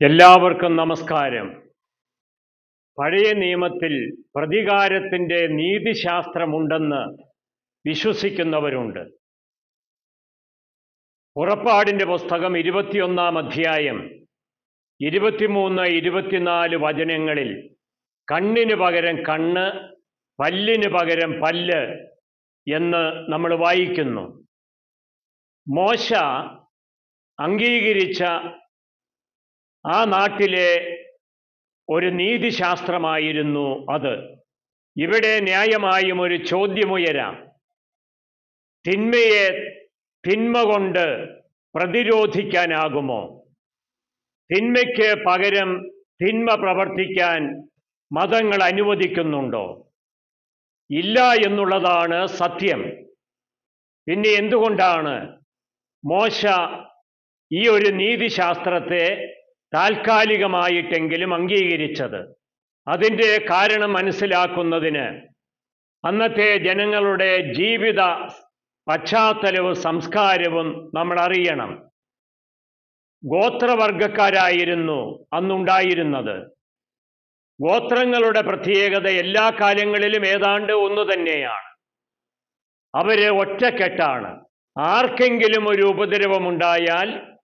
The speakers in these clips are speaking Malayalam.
എല്ലാവർക്കും നമസ്കാരം. പഴയ നിയമത്തിൽ പ്രതികാരത്തിന്റെ നീതിശാസ്ത്രമുണ്ടെന്ന് വിശ്വസിക്കുന്നവരുണ്ട്. പുറപ്പാടിന്റെ പുസ്തകം ഇരുപത്തിയൊന്നാം അധ്യായം ഇരുപത്തിമൂന്ന് ഇരുപത്തിനാല് വചനങ്ങളിൽ കണ്ണിന് പകരം കണ്ണ് പല്ലിന് പകരം പല്ല് എന്ന് നമ്മൾ വായിക്കുന്നു. മോശ അംഗീകരിച്ച ആ നാട്ടിലെ ഒരു നീതിശാസ്ത്രമായിരുന്നു അത്. ഇവിടെ ന്യായമായും ഒരു ചോദ്യമുയരാം. തിന്മയെ തിന്മ കൊണ്ട് പ്രതിരോധിക്കാനാകുമോ? തിന്മയ്ക്ക് പകരം തിന്മ പ്രവർത്തിക്കാൻ മതങ്ങൾ അനുവദിക്കുന്നുണ്ടോ? ഇല്ല എന്നുള്ളതാണ് സത്യം. പിന്നെ എന്തുകൊണ്ടാണ് മോശ ഈ ഒരു നീതിശാസ്ത്രത്തെ താൽക്കാലികമായിട്ടെങ്കിലും അംഗീകരിച്ചത്. അതിന്റെ കാരണം മനസ്സിലാക്കുന്നതിന് അന്നത്തെ ജനങ്ങളുടെ ജീവിത പശ്ചാത്തലവും സംസ്കാരവും നമ്മൾ അറിയണം ഗോത്രവർഗക്കാരായിരുന്നു അന്നുണ്ടായിരുന്നത്. ഗോത്രങ്ങളുടെ പ്രത്യേകത എല്ലാ കാലങ്ങളിലും ഏതാണ്ട് ഒന്നു തന്നെയാണ്. അവർ ഒറ്റക്കെട്ടാണ്. ആർക്കെങ്കിലും ഒരു ഉപദ്രവമുണ്ടായാൽ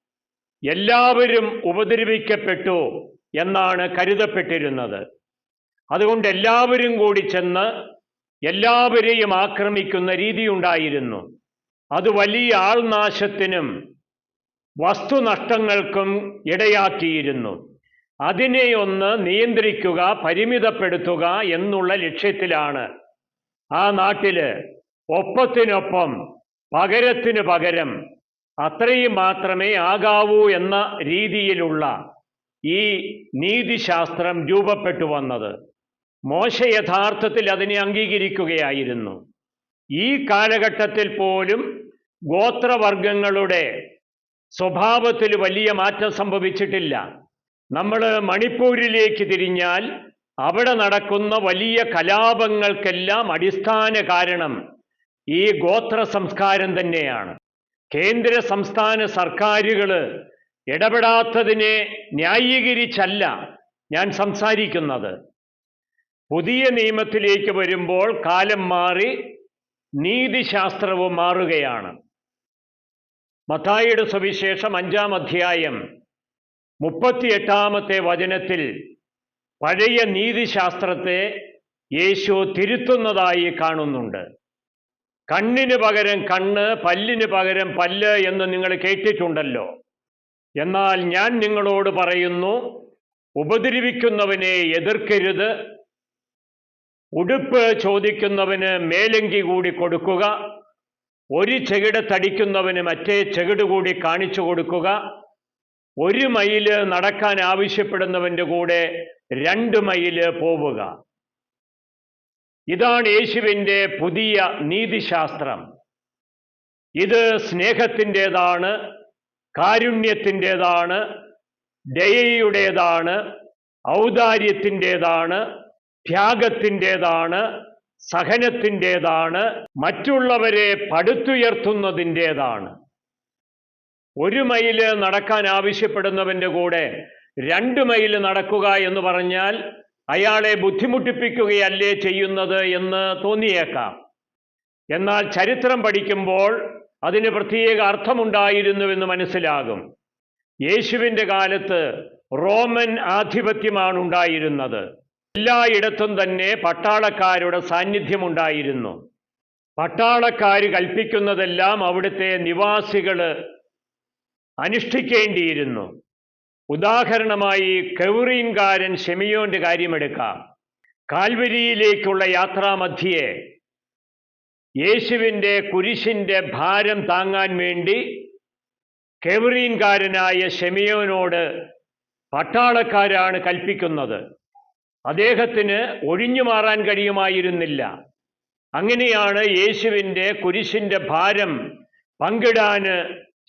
എല്ലാവരും ഉപദ്രവിക്കപ്പെട്ടു എന്നാണ് കരുതപ്പെട്ടിരുന്നത്. അതുകൊണ്ട് എല്ലാവരും കൂടി ചെന്ന് എല്ലാവരെയും ആക്രമിക്കുന്ന രീതിയുണ്ടായിരുന്നു. അത് വലിയ ആൾനാശത്തിനും വസ്തുനഷ്ടങ്ങൾക്കും ഇടയാക്കിയിരുന്നു. അതിനെ ഒന്ന് നിയന്ത്രിക്കുക പരിമിതപ്പെടുത്തുക എന്നുള്ള ലക്ഷ്യത്തിലാണ് ആ നാട്ടിൽ ഒപ്പത്തിനൊപ്പം പകരത്തിനു പകരം അത്രയും മാത്രമേ ആകാവൂ എന്ന രീതിയിലുള്ള ഈ നീതിശാസ്ത്രം രൂപപ്പെട്ടു വന്നത്. മോശ യഥാർത്ഥത്തിൽ അതിനെ അംഗീകരിക്കുകയായിരുന്നു. ഈ കാലഘട്ടത്തിൽ പോലും ഗോത്രവർഗങ്ങളുടെ സ്വഭാവത്തിൽ വലിയ മാറ്റം സംഭവിച്ചിട്ടില്ല. നമ്മൾ മണിപ്പൂരിലേക്ക് തിരിഞ്ഞാൽ അവിടെ നടക്കുന്ന വലിയ കലാപങ്ങൾക്കെല്ലാം അടിസ്ഥാന കാരണം ഈ ഗോത്ര സംസ്കാരം തന്നെയാണ്. കേന്ദ്ര സംസ്ഥാന സർക്കാരുകൾ ഇടപെടാത്തതിനെ ന്യായീകരിച്ചല്ല ഞാൻ സംസാരിക്കുന്നത്. പുതിയ നിയമത്തിലേക്ക് വരുമ്പോൾ കാലം മാറി നീതിശാസ്ത്രവും മാറുകയാണ്. മത്തായിയുടെ സുവിശേഷം അഞ്ചാം അധ്യായം മുപ്പത്തിയെട്ടാമത്തെ വചനത്തിൽ പഴയ നീതിശാസ്ത്രത്തെ യേശു തിരുത്തുന്നതായി കാണുന്നുണ്ട്. കണ്ണിന് പകരം കണ്ണ് പല്ലിന് പകരം പല്ല് എന്ന് നിങ്ങൾ കേട്ടിട്ടുണ്ടല്ലോ. എന്നാൽ ഞാൻ നിങ്ങളോട് പറയുന്നു ഉപദ്രവിക്കുന്നവനെ എതിർക്കരുത്. ഉടുപ്പ് ചോദിക്കുന്നവന് മേലങ്കി കൂടി കൊടുക്കുക. ഒരു ചെകിട് തടിക്കുന്നവന് മറ്റേ ചെകിട് കൂടി കാണിച്ചു കൊടുക്കുക. ഒരു മൈൽ നടക്കാൻ ആവശ്യപ്പെടുന്നവന്റെ കൂടെ രണ്ട് മൈൽ പോവുക. ഇതാണ് യേശുവിന്റെ പുതിയ നീതിശാസ്ത്രം. ഇത് സ്നേഹത്തിന്റെതാണ് കാരുണ്യത്തിന്റെതാണ് ദയയുടേതാണ് ഔദാര്യത്തിന്റെതാണ് ത്യാഗത്തിന്റെതാണ് സഹനത്തിന്റെതാണ് മറ്റുള്ളവരെ പടുത്തുയർത്തുന്നതിന്റെതാണ്. ഒരു മൈൽ നടക്കാൻ ആവശ്യപ്പെടുന്നവന്റെ കൂടെ രണ്ട് മൈൽ നടക്കുക എന്ന് പറഞ്ഞാൽ അയാളെ ബുദ്ധിമുട്ടിപ്പിക്കുകയല്ലേ ചെയ്യുന്നത് എന്ന് തോന്നിയേക്കാം. എന്നാൽ ചരിത്രം പഠിക്കുമ്പോൾ അതിന് പ്രത്യേക അർത്ഥമുണ്ടായിരുന്നുവെന്ന് മനസ്സിലാകും. യേശുവിന്റെ കാലത്ത് റോമൻ ആധിപത്യമാണ് ഉണ്ടായിരുന്നത്. എല്ലായിടത്തും തന്നെ പട്ടാളക്കാരുടെ സാന്നിധ്യമുണ്ടായിരുന്നു പട്ടാളക്കാർ കൽപ്പിക്കുന്നതെല്ലാം അവിടുത്തെ നിവാസികൾ അനുഷ്ഠിക്കേണ്ടിയിരുന്നു. ഉദാഹരണമായി കൗറീൻകാരൻ ഷെമിയോന്റെ കാര്യമെടുക്കാം. കാൽവരിയിലേക്കുള്ള യാത്രാമധ്യേ യേശുവിന്റെ കുരിശിന്റെ ഭാരം താങ്ങാൻ വേണ്ടി കെവറീൻകാരനായ ഷെമിയോനോട് പട്ടാളക്കാരാണ് കൽപ്പിക്കുന്നത്. അദ്ദേഹത്തിന് ഒഴിഞ്ഞു മാറാൻ കഴിയുമായിരുന്നില്ല. അങ്ങനെയാണ് യേശുവിന്റെ കുരിശിന്റെ ഭാരം പങ്കിടാൻ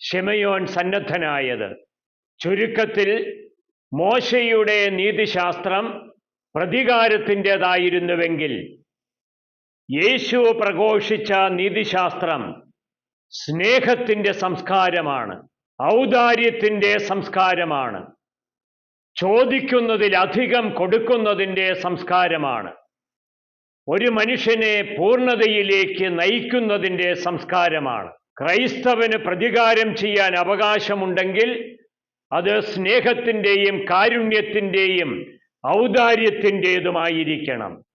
ഷെമയോൻ സന്നദ്ധനായത്. ചുരുക്കത്തിൽ മോശയുടെ നീതിശാസ്ത്രം പ്രതികാരത്തിന്റെതായിരുന്നുവെങ്കിൽ യേശു പ്രഘോഷിച്ച നീതിശാസ്ത്രം സ്നേഹത്തിന്റെ സംസ്കാരമാണ് ഔദാര്യത്തിന്റെ സംസ്കാരമാണ് ചോദിക്കുന്നതിലധികം കൊടുക്കുന്നതിന്റെ സംസ്കാരമാണ്. ഒരു മനുഷ്യനെ പൂർണതയിലേക്ക് നയിക്കുന്നതിന്റെ സംസ്കാരമാണ്. ക്രൈസ്തവന് പ്രതികാരം ചെയ്യാൻ അവകാശമുണ്ടെങ്കിൽ അത് സ്നേഹത്തിന്റെയും കാരുണ്യത്തിന്റെയും ഔദാര്യത്തിന്റെതുമായിരിക്കണം.